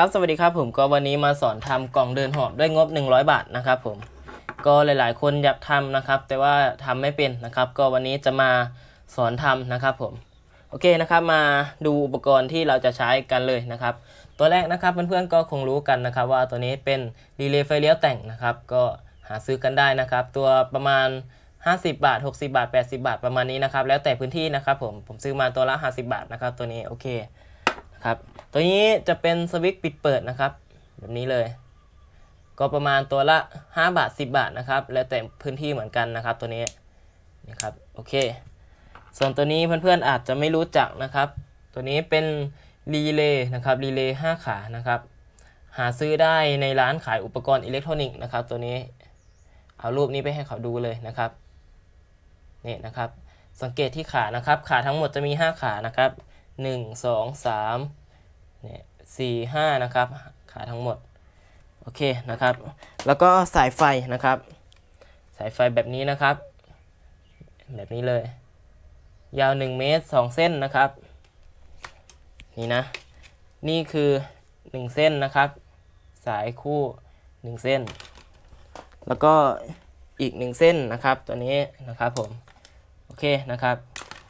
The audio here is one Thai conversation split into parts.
ครับ สวัสดีครับผมก็วันนี้มาสอนทำกล่องเดินหอบด้วยงบ 100 บาทนะครับผมก็หลายๆ คนอยากทำนะครับ แต่ว่าทำไม่เป็นนะครับ ก็วันนี้จะมาสอนทำนะครับผมโอเคนะครับ มาดูอุปกรณ์ที่เราจะใช้กันเลยนะครับ ตัวแรกนะครับเพื่อนๆก็คงรู้กันนะครับ ว่าตัวนี้เป็นรีเลย์ไฟเลี้ยวแต่งนะครับ ก็หาซื้อกันได้นะครับ ตัวประมาณ 50 บาท 60 บาท 80 บาทประมาณนี้นะครับ แล้วแต่พื้นที่นะครับผมผมซื้อมาตัวละ 50 บาทนะครับ ตัวนี้โอเค ครับ ตัวนี้จะเป็นสวิตช์ปิดเปิดนะครับ แบบนี้เลย ก็ประมาณตัวละ 5 บาท 10 บาทนะครับ แล้วแต่พื้นที่เหมือนกันนะครับ ตัวนี้นะครับโอเค ส่วนตัวนี้เพื่อนๆอาจจะไม่รู้จักนะครับ ตัวนี้เป็นรีเลย์นะครับรีเลย์5ขานะครับ หาซื้อได้ในร้านขายอุปกรณ์อิเล็กทรอนิกส์นะครับ ตัวนี้เอารูปนี้ไปให้เขาดูเลยนะครับนี่นะครับ สังเกตที่ขานะครับ ขาทั้งหมดจะมี 5 ขานะครับ หนึ่งสองสามเนี่ยสี่ห้านะครับขาทั้งหมดโอเคนะครับ แล้วก็สายไฟนะครับ สายไฟแบบนี้นะครับ แบบนี้เลย ยาว 1 เมตร 2 เส้นนะครับ นี่นะ นี่คือ 1 เส้นนะครับ สายคู่ 1 เส้น แล้วก็อีก 1 เส้นนะครับ ตัวนี้นะครับผม โอเคนะครับ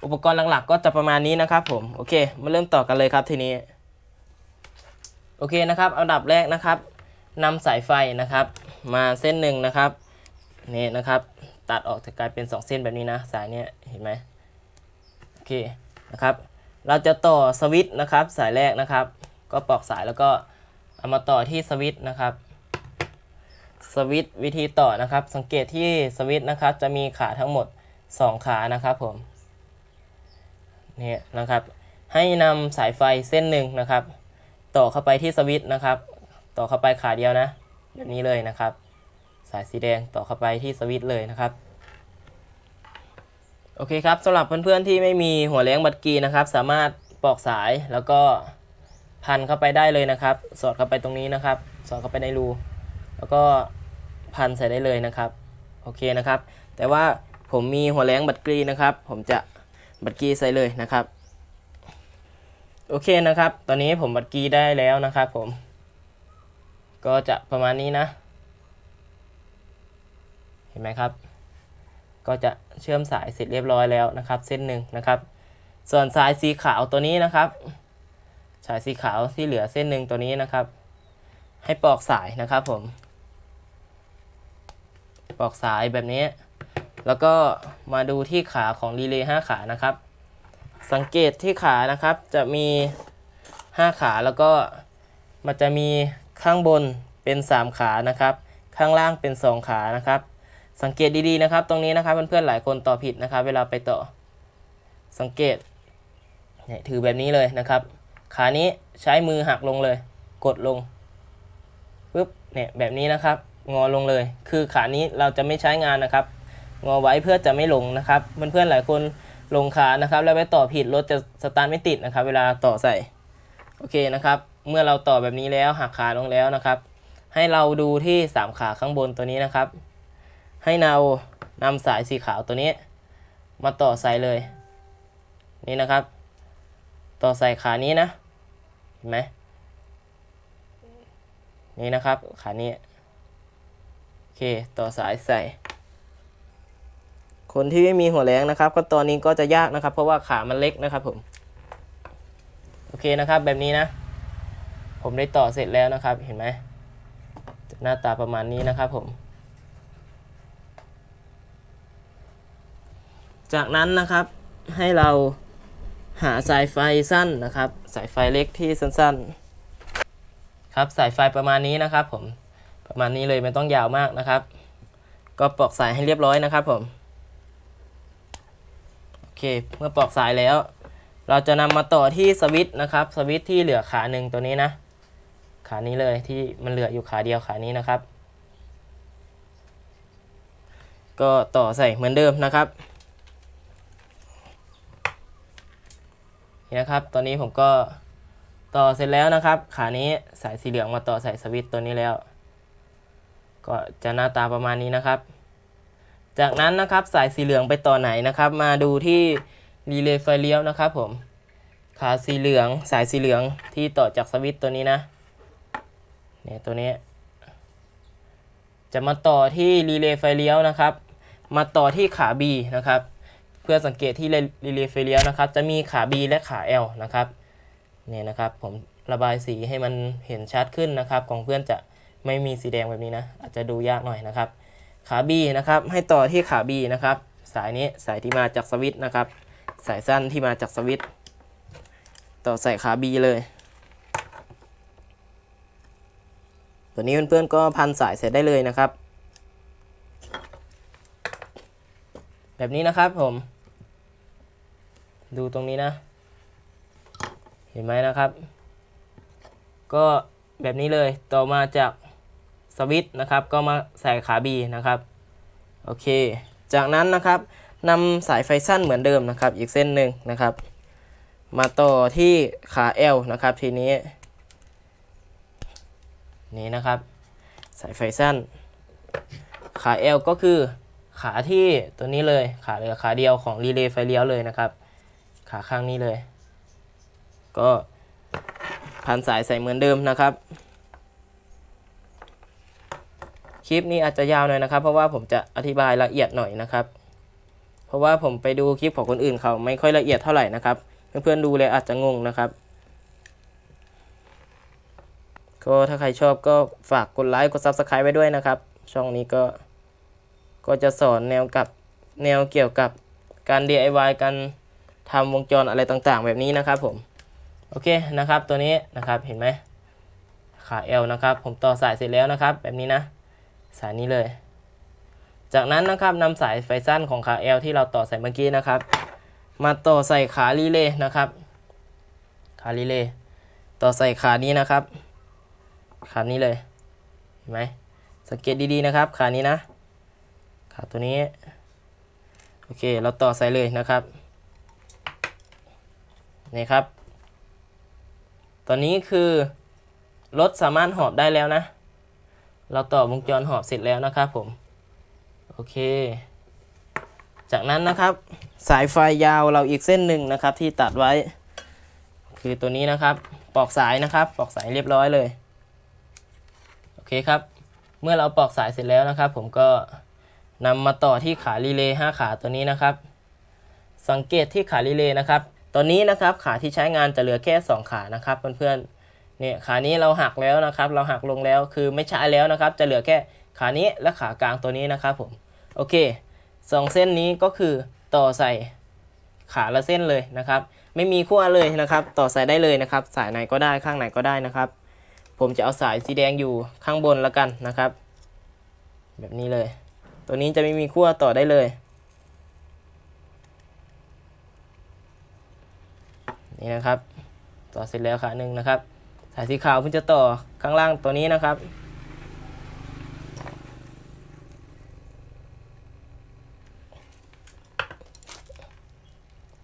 อุปกรณ์หลักๆ ก็จะประมาณนี้นะครับผม โอเค มาเริ่มต่อกันเลยครับทีนี้ โอเคนะครับอันดับแรกนะครับนำสายไฟนะครับ มาเส้นหนึ่งนะครับนี่นะครับ ตัดออกจะกลายเป็น 2 เส้นแบบนี้นะสายเนี้ยเห็นไหมโอเคนะครับ เราจะต่อสวิตช์นะครับ สายแรกนะครับ ก็ปลอกสายแล้วก็เอามาต่อที่สวิตช์นะครับสวิตช์วิธีต่อนะครับ สังเกตที่สวิตช์นะครับ จะมีขาทั้งหมด 2 ขานะครับผม เนี่ยนะครับ ให้นำสายไฟเส้นหนึ่งนะครับ ต่อเข้าไปที่สวิตช์นะครับ ต่อเข้าไปขาเดียวนะแบบนี้เลยนะครับ สายสีแดงต่อเข้าไปที่สวิตช์เลยนะครับโอเคครับสำหรับเพื่อนๆที่ไม่มีหัวเลี้ยงบัตรกีนะครับ สามารถปอกสายแล้วก็พันเข้าไปได้เลยนะครับ สอดเข้าไปตรงนี้นะครับ สอดเข้าไปในรูแล้วก็พันใส่ได้เลยนะครับโอเคนะครับ แต่ว่าผมมีหัวแรงบัตรกรีนะครับ ผมจะ บัตรกีใส่เลยนะครับ โอเคนะครับ ตอนนี้ผมบัตรกีได้แล้วนะครับผม ก็จะประมาณนี้นะ เห็นไหมครับ ก็จะเชื่อมสายเสร็จเรียบร้อยแล้วนะครับ เส้นหนึ่งนะครับ ส่วนสายสีขาวตัวนี้นะครับ สายสีขาวที่เหลือเส้นหนึ่งตัวนี้นะครับ ให้ปลอกสายนะครับผมปลอกสายแบบนี้ แล้วก็มาดูที่ขาของรีเลย์5ขานะครับ สังเกตที่ขานะครับจะมี 5 ขาแล้วก็มันจะมีข้างบนเป็น 3 ขานะครับ ข้างล่างเป็น 2 ขานะครับ สังเกตดีๆนะครับ ตรงนี้นะครับเพื่อนๆหลายคนต่อผิดนะครับ เวลาไปต่อ สังเกตเนี่ยถือแบบนี้เลยนะครับ ขานี้ใช้มือหักลงเลย กดลงปุ๊บเนี่ยแบบนี้นะครับ งอลงเลย คือขานี้เราจะไม่ใช้งานนะครับ งอไว้เพื่อจะไม่หลงนะครับเพื่อนๆหลายคนลงขานะครับ แล้วไปต่อผิดรถจะสตาร์ทไม่ติดนะครับ เวลาต่อใส่โอเคนะครับ เมื่อเราต่อแบบนี้แล้วหักขาลงแล้วนะครับ ให้เราดูที่3ขาข้างบนตัวนี้นะครับ ให้เรานำสายสีขาวตัวนี้ มาต่อใส่เลย นี่นะครับ ต่อใส่ขานี้นะเห็นไหมนี่นะครับขานี้โอเคต่อสายใส่ คนที่ไม่มีหัวแรงนะครับ ก็ตอนนี้ก็จะยากนะครับ เพราะว่าขามันเล็กนะครับผม โอเคนะครับแบบนี้นะ ผมได้ต่อเสร็จแล้วนะครับ เห็นไหมหน้าตาประมาณนี้นะครับผม จากนั้นนะครับให้เราหาสายไฟสั้นนะครับ สายไฟเล็กที่สั้นๆ ครับสายไฟประมาณนี้นะครับผมประมาณนี้เลยไม่ต้องยาวมากนะครับ ก็ปลอกสายให้เรียบร้อยนะครับผม เค เมื่อปลอกสายแล้ว เราจะนำมาต่อที่สวิตช์นะครับ สวิตช์ที่เหลือขาหนึ่งตัวนี้นะ ขานี้เลยที่มันเหลืออยู่ขาเดียวขานี้นะครับ ก็ต่อใส่เหมือนเดิมนะครับนี่นะครับ ตอนนี้ผมก็ต่อเสร็จแล้วนะครับ ขานี้สายสีเหลืองมาต่อใส่สวิตช์ตัวนี้แล้ว ก็จะหน้าตาประมาณนี้นะครับ จากนั้นนะครับสายสีเหลืองไปต่อไหนนะครับ มาดูที่รีเลย์ไฟเลี้ยวนะครับผมขาสีเหลืองสายสีเหลืองที่ต่อจากสวิตตัวนี้นะเนี่ยตัวนี้ จะมาต่อที่รีเลย์ไฟเลี้ยวนะครับ มาต่อที่ขา B นะครับ เพื่อสังเกตที่รีเลย์ไฟเลี้ยวนะครับ จะมีขา B และขา L นะครับเนี่ยนะครับผมระบายสีให้มันเห็นชัดขึ้นนะครับ ของเพื่อนจะไม่มีสีแดงแบบนี้นะ อาจจะดูยากหน่อยนะครับ ขา B นะครับ ให้ต่อที่ขา B นะครับ สายนี้สายที่มาจากสวิตนะครับ สายสั้นที่มาจากสวิตต่อใส่ขา B เลย ตัวนี้เพื่อนๆก็พันสายเสร็จได้เลยนะครับ แบบนี้นะครับผม ดูตรงนี้นะ เห็นไหมนะครับ ก็แบบนี้เลยต่อมาจาก สวิตช์นะครับ ก็มาใส่ขา B นะครับ โอเค จากนั้นนะครับนำสายไฟสั้นเหมือนเดิมนะครับ อีกเส้นหนึ่งนะครับ มาต่อที่ขา L นะครับทีนี้ นี่นะครับ สายไฟสั้น ขา L ก็คือขาที่ตัวนี้เลยขาเหลือขาเดียวของรีเลย์ไฟเลี้ยวเลยนะครับ ขาข้างนี้เลย ก็พันสายใส่เหมือนเดิมนะครับ คลิปนี้อาจจะยาวหน่อยนะครับ เพราะว่าผมจะอธิบายละเอียดหน่อยนะครับ เพราะว่าผมไปดูคลิปของคนอื่นเขาไม่ค่อยละเอียดเท่าไหร่นะครับ เพื่อนๆดูเลยอาจจะงงนะครับก็ถ้าใครชอบก็ฝากกดไลค์กด Subscribe ไว้ด้วยนะครับ ช่องนี้ก็ก็จะสอนแนวกับแนวเกี่ยวกับการ DIY การทำวงจรอะไรต่างๆ แบบนี้นะครับผมโอเคนะครับตัวนี้นะครับเห็นไหมขา L นะครับ ผมต่อสายเสร็จแล้วนะครับ แบบนี้นะ สายนี้เลย จากนั้นนะครับนำสายไฟสั้นของขา L ที่เราต่อใส่เมื่อกี้นะครับ มาต่อใส่ขารีเลย์นะครับ ขารีเลย์ต่อใส่ขานี้นะครับ ขานี้เลยเห็นไหมสังเกตดีๆนะครับ ขานี้นะ ขาตัวนี้ โอเค เราต่อใส่เลยนะครับ นี่ครับ ตอนนี้คือรถสามารถหอบได้แล้วนะ เราต่อวงจรหอบเสร็จแล้วนะครับผม โอเค จากนั้นนะครับ สายไฟยาวเราอีกเส้นหนึ่งนะครับ ที่ตัดไว้ คือตัวนี้นะครับ ปอกสายนะครับ ปอกสายเรียบร้อยเลย โอเคครับ เมื่อเราปอกสายเสร็จแล้วนะครับ ผมก็นำมาต่อที่ขารีเลย์5ขาตัวนี้นะครับ สังเกตที่ขารีเลย์นะครับ ตอนนี้นะครับขาที่ใช้งานจะเหลือแค่ 2 ขานะครับเพื่อนๆ เนี่ยขานี้เราหักแล้วนะครับ เราหักลงแล้วคือไม่ใช้แล้วนะครับ จะเหลือแค่ขานี้และขากลางตัวนี้นะครับผมโอเคสองเส้นนี้ก็คือต่อใส่ขาละเส้นเลยนะครับ ไม่มีขั้วเลยนะครับ ต่อใส่ได้เลยนะครับ สายไหนก็ได้ข้างไหนก็ได้นะครับ ผมจะเอาสายสีแดงอยู่ข้างบนแล้วกันนะครับ แบบนี้เลย ตัวนี้จะไม่มีขั้วต่อได้เลยนี่นะครับ ต่อเสร็จแล้วขาหนึ่งนะครับ สายสีขาวเพิ่งจะต่อข้างล่างตัวนี้นะครับ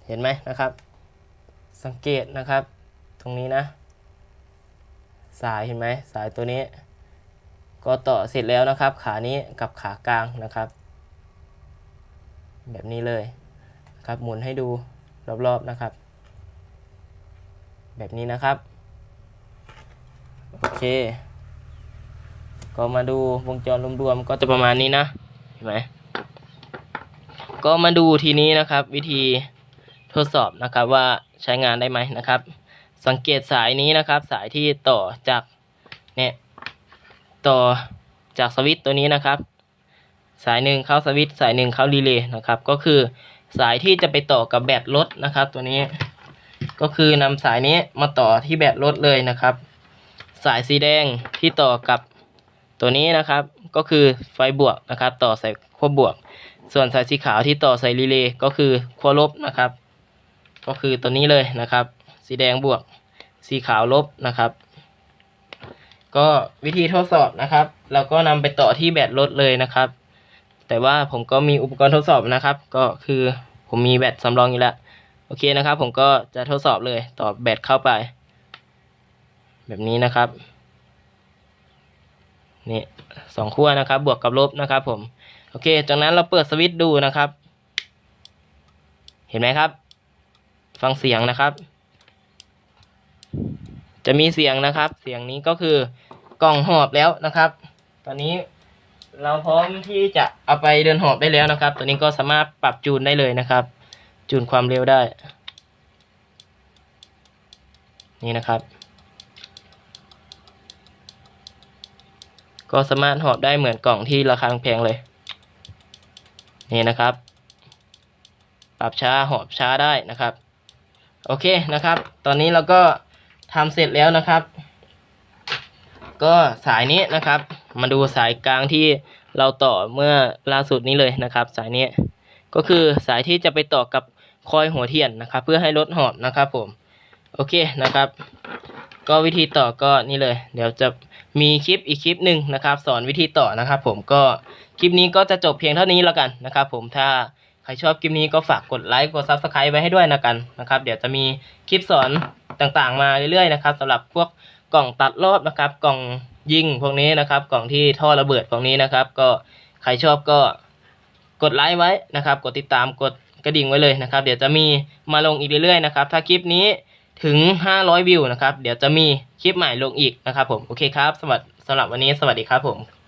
เห็นไหมนะครับ สังเกตนะครับ ตรงนี้นะ สายเห็นไหมสายตัวนี้ ก็ต่อเสร็จแล้วนะครับ ขานี้กับขากลางนะครับ แบบนี้เลยครับหมุนให้ดูรอบๆนะครับ แบบนี้นะครับ โอเค ก็มาดูวงจรรวมๆก็จะประมาณนี้นะเห็นไหมก็มาดูทีนี้นะครับ วิธีทดสอบนะครับว่าใช้งานได้ไหมนะครับ สังเกตสายนี้นะครับ สายที่ต่อจากเนี่ยต่อจากสวิตตัวนี้นะครับ สายหนึ่งเข้าสวิตสายหนึ่งเข้ารีเลย์นะครับ ก็คือสายที่จะไปต่อกับแบตรถนะครับ ตัวนี้ ก็คือนำสายนี้มาต่อที่แบตรถเลยนะครับ สายสีแดงที่ต่อกับตัวนี้นะครับ ก็คือไฟบวกนะครับ ต่อใส่ขั้วบวก ส่วนสายสีขาวที่ต่อใส่รีเลย์ก็คือขั้วลบนะครับ ก็คือตัวนี้เลยนะครับ สีแดงบวก สีขาวลบนะครับ ก็วิธีทดสอบนะครับ เราก็นำไปต่อที่แบตรถเลยนะครับ แต่ว่าผมก็มีอุปกรณ์ทดสอบนะครับ ก็คือผมมีแบตสำรองอยู่แล้วโอเคนะครับ ผมก็จะทดสอบเลยต่อแบตเข้าไป แบบนี้นะครับนี่สองขั้วนะครับ บวกกับลบนะครับ ผม โอเค จากนั้นเราเปิดสวิตช์ดูนะครับ เห็นไหมครับ ฟังเสียงนะครับ จะมีเสียงนะครับ เสียงนี้ก็คือกล่องหอบแล้วนะครับ ตอนนี้เราพร้อมที่จะเอาไปเดินหอบได้แล้วนะครับ ตัวนี้ก็สามารถปรับจูนได้เลยนะครับ จูนความเร็วได้ นี่นะครับ ก็สามารถหอบได้เหมือนกล่องที่ราคาแพงเลย นี่นะครับ ปรับช้าหอบช้าได้นะครับ โอเคนะครับ ตอนนี้เราก็ทำเสร็จแล้วนะครับ ก็สายนี้นะครับ มาดูสายกลางที่เราต่อเมื่อล่าสุดนี้เลยนะครับ สายนี้ก็คือสายที่จะไปต่อกับคอยหัวเทียนนะครับ เพื่อให้ลดหอบนะครับผม โอเคนะครับ ก็วิธีต่อก็นี่เลย เดี๋ยวจะ มีคลิปอีกคลิปหนึ่งนะครับสอนวิธีต่อนะครับ ผมก็คลิปนี้ก็จะจบเพียงเท่านี้แล้วกันนะครับผมถ้าใครชอบคลิปนี้ก็ฝากกดไลค์กด Subscribe ไว้ให้ด้วยนะกันนะครับ เดี๋ยวจะมีคลิปสอนต่างๆ มาเรื่อยๆนะครับสำหรับพวกกล่องตัดรอบนะครับ กล่องยิงพวกนี้นะครับ กล่องที่ท่อระเบิดพวกนี้นะครับ ก็ใครชอบก็กดไลค์ไว้นะครับ กดติดตามกดกระดิ่งไว้เลยนะครับ เดี๋ยวจะมีมาลงอีกเรื่อยๆนะครับ ถ้าคลิปนี้ ถึง 500 วิวนะครับ เดี๋ยวจะมีคลิปใหม่ลงอีกนะครับผม โอเคครับสวัสดีสำหรับวันนี้สวัสดีครับผม